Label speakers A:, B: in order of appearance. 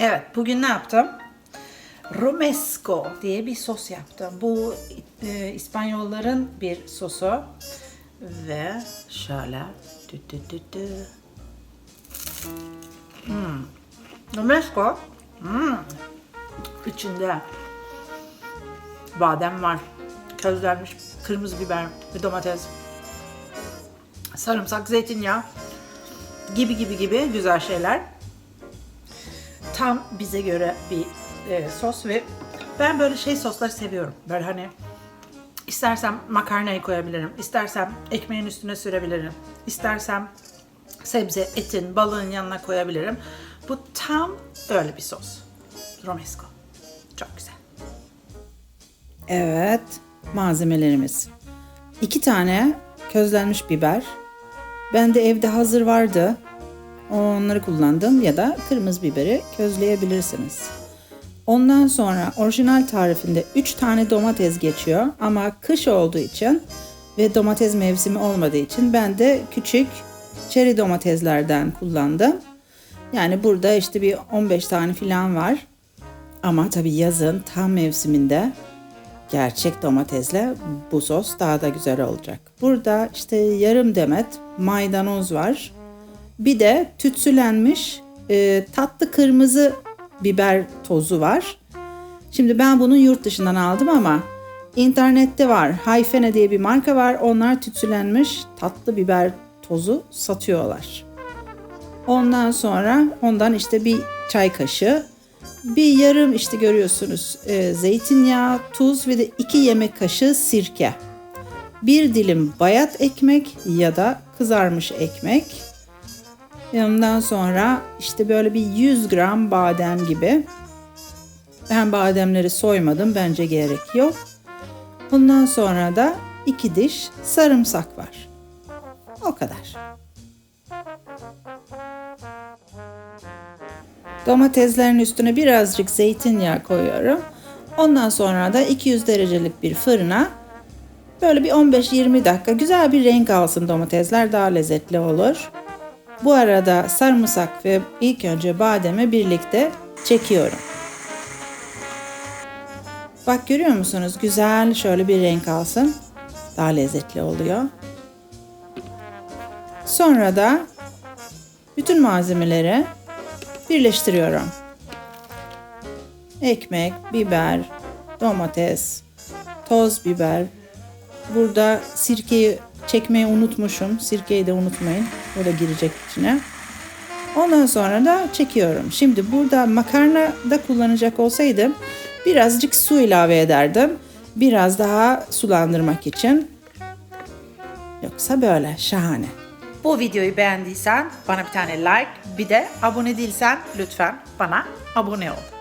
A: Evet, bugün ne yaptım? Romesco diye bir sos yaptım. Bu e, İspanyolların bir sosu. Ve şöyle. Dü dü dü dü. Hmm. Romesco. Hmm. İçinde badem var. Közlenmiş kırmızı biber ve domates. Sarımsak, zeytinyağı gibi gibi gibi güzel şeyler tam bize göre bir e, sos ve ben böyle şey sosları seviyorum. Böyle hani istersem makarnayı koyabilirim, istersem ekmeğin üstüne sürebilirim, istersem sebze, etin, balığın yanına koyabilirim. Bu tam öyle bir sos. Romesco. Çok güzel.
B: Evet, malzemelerimiz. İki tane közlenmiş biber. Ben de evde hazır vardı. Onları kullandım ya da kırmızı biberi közleyebilirsiniz. Ondan sonra orijinal tarifinde 3 tane domates geçiyor ama kış olduğu için ve domates mevsimi olmadığı için ben de küçük çeri domateslerden kullandım. Yani burada işte bir 15 tane falan var. Ama tabii yazın tam mevsiminde gerçek domatesle bu sos daha da güzel olacak. Burada işte yarım demet maydanoz var. Bir de tütsülenmiş e, tatlı kırmızı biber tozu var. Şimdi ben bunu yurt dışından aldım ama internette var. Hayfene diye bir marka var. Onlar tütsülenmiş tatlı biber tozu satıyorlar. Ondan sonra ondan işte bir çay kaşığı, bir yarım işte görüyorsunuz e, zeytinyağı, tuz ve de iki yemek kaşığı sirke. Bir dilim bayat ekmek ya da kızarmış ekmek. Ondan sonra işte böyle bir 100 gram badem gibi. Ben bademleri soymadım bence gerek yok. Bundan sonra da iki diş sarımsak var. O kadar. Domateslerin üstüne birazcık zeytinyağı koyuyorum. Ondan sonra da 200 derecelik bir fırına böyle bir 15-20 dakika güzel bir renk alsın domatesler daha lezzetli olur. Bu arada sarımsak ve ilk önce bademi birlikte çekiyorum. Bak görüyor musunuz? Güzel şöyle bir renk alsın. Daha lezzetli oluyor. Sonra da bütün malzemeleri birleştiriyorum. Ekmek, biber, domates, toz biber. Burada sirkeyi çekmeyi unutmuşum. Sirkeyi de unutmayın. O da girecek içine. Ondan sonra da çekiyorum. Şimdi burada makarna da kullanacak olsaydım birazcık su ilave ederdim. Biraz daha sulandırmak için. Yoksa böyle şahane.
A: Bu videoyu beğendiysen bana bir tane like, bir de abone değilsen lütfen bana abone ol.